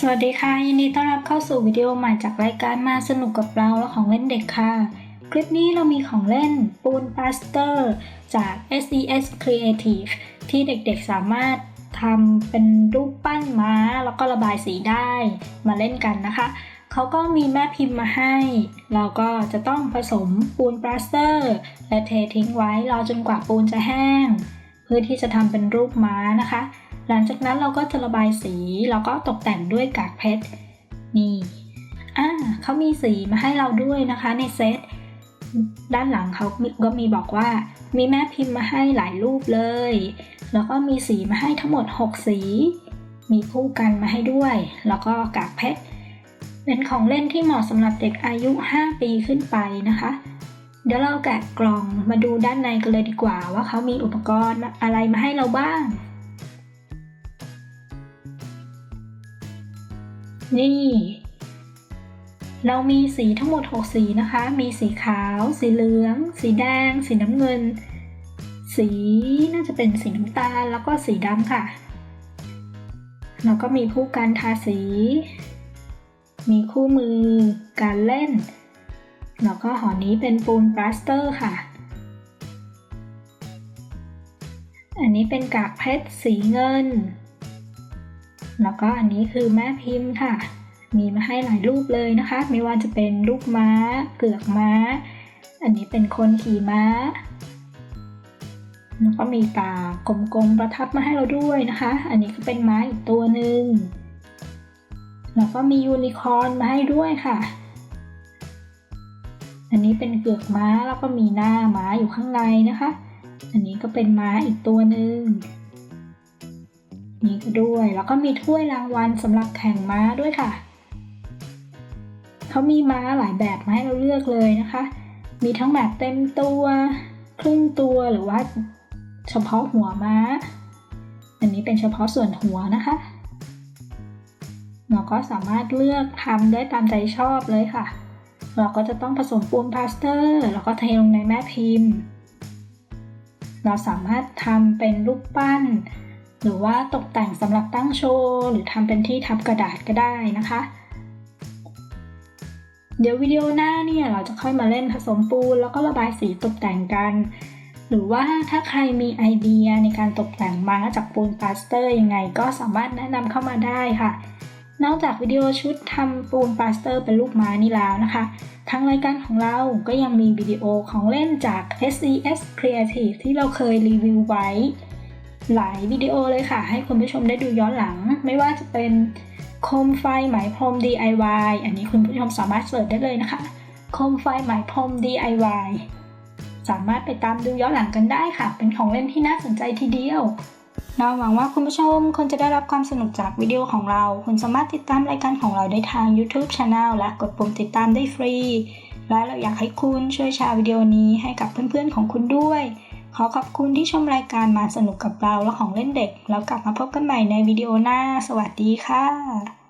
สวัสดีค่ะ ยินดีต้อนรับเข้าสู่วิดีโอใหม่จากรายการมาสนุกกับเราและของเล่นเด็กค่ะ คลิปนี้เรามีของเล่นปูนปาสเตอร์จาก SES Creative ที่เด็กๆสามารถทำเป็นรูปปั้นม้า แล้วก็ระบายสีได้มาเล่นกันนะคะ เขาก็มีแม่พิมพ์มาให้ เราก็จะต้องผสมปูนปลาสเตอร์ และเททิ้งไว้รอจนกว่าปูนจะแห้ง เพื่อที่จะทำเป็นรูปม้านะคะ หลังจากนั้นเราก็จะระบายสีแล้วก็ตกแต่งด้วยกากเพชร นี่ อ่าเขามีสีมาให้เราด้วยนะคะในเซต ด้านหลังเขาก็มีบอกว่า มีแม่พิมพ์มาให้หลายรูปเลย แล้วก็มีสีมาให้ทั้งหมด 6 สี มีคู่กันมาให้ด้วย แล้วก็กากเพชร เป็นของเล่นที่เหมาะสำหรับเด็กอายุ 5 ปีขึ้นไปนะคะเดี๋ยวเราแกะกล่องมาดูด้านในกันเลยดีกว่าว่าเขามีอุปกรณ์อะไรมาให้เราบ้าง นี่ เรามีสีทั้งหมด 6 สีนะคะ มีสีขาว สีเหลือง สีแดง สีน้ำเงิน สีน่าจะเป็นสีน้ำตาล แล้วก็สีดำค่ะ แล้วก็มีคู่การทาสี มีคู่มือ การเล่น แล้วก็หอนี้เป็นปูนปลาสเตอร์ค่ะอันนี้เป็นกากเพชรสีเงิน แล้วก็อันนี้คือแม่พิมพ์ค่ะ มีมาให้หลายรูปเลยนะคะ ไม่ว่าจะเป็นรูปม้า เกือกม้า อันนี้เป็นคนขี่ม้า แล้วก็มีตากลมๆประทับมาให้เราด้วยนะคะ อันนี้ก็เป็นม้าอีกตัวหนึ่งแล้วก็มียูนิคอร์นมาให้ด้วยค่ะ อันนี้เป็นเกือกม้าแล้วก็มีหน้าม้าอยู่ข้างในนะคะ อันนี้ก็เป็นม้าอีกตัวหนึ่ง นี่ก็ด้วย แล้วก็มีถ้วยรางวัลสำหรับแข่งม้าด้วยค่ะ เขามีม้าหลายแบบมาให้เราเลือกเลยนะคะ มีทั้งแบบเต็มตัว ครึ่งตัวหรือว่าเฉพาะหัวม้า อันนี้เป็นเฉพาะส่วนหัวนะคะ เราก็สามารถเลือกทำได้ตามใจชอบเลยค่ะ เราก็จะต้องผสมปูนพลาสเตอร์ แล้วก็เทลงในแม่พิมพ์ เราสามารถทำเป็นรูปปั้น หรือว่าตกแต่งสำหรับตั้งโชว์หรือทำเป็นที่ทับกระดาษก็ได้นะคะ เดี๋ยววิดีโอหน้าเนี่ยเราจะค่อยมาเล่นผสมปูนแล้วก็ระบายสีตกแต่งกัน หรือว่าถ้าใครมีไอเดียในการตกแต่งม้าจากปูนพลาสเตอร์ยังไงก็สามารถแนะนำเข้ามาได้ค่ะ นอกจากวิดีโอชุดทำปูนพลาสเตอร์เป็นรูปม้านี่แล้วนะคะทางรายการของเราก็ยังมีวิดีโอของเล่นจาก SES Creative ที่เราเคยรีวิวไว้ หลายวิดีโอเลยค่ะ ให้คุณผู้ชมได้ดูย้อนหลัง ไม่ว่าจะเป็นโคมไฟไหมพรม DIY อันนี้คุณผู้ชมสามารถเสิร์ชได้เลยนะคะ โคมไฟไหมพรม DIY สามารถไปตามดูย้อนหลังกันได้ค่ะ เป็นของเล่นที่น่าสนใจทีเดียวเราหวังว่าคุณผู้ชมคงจะได้รับความสนุกจากวิดีโอของเรา คุณสามารถติดตามรายการของเราได้ทาง YouTube Channel และกดปุ่มติดตามได้ฟรี และเราอยากให้คุณช่วยแชร์วิดีโอนี้ให้กับเพื่อนๆของคุณด้วย ขอขอบคุณที่ชมรายการมาสนุกกับเราและของเล่นเด็ก แล้วกลับมาพบกันใหม่ในวิดีโอหน้า สวัสดีค่ะ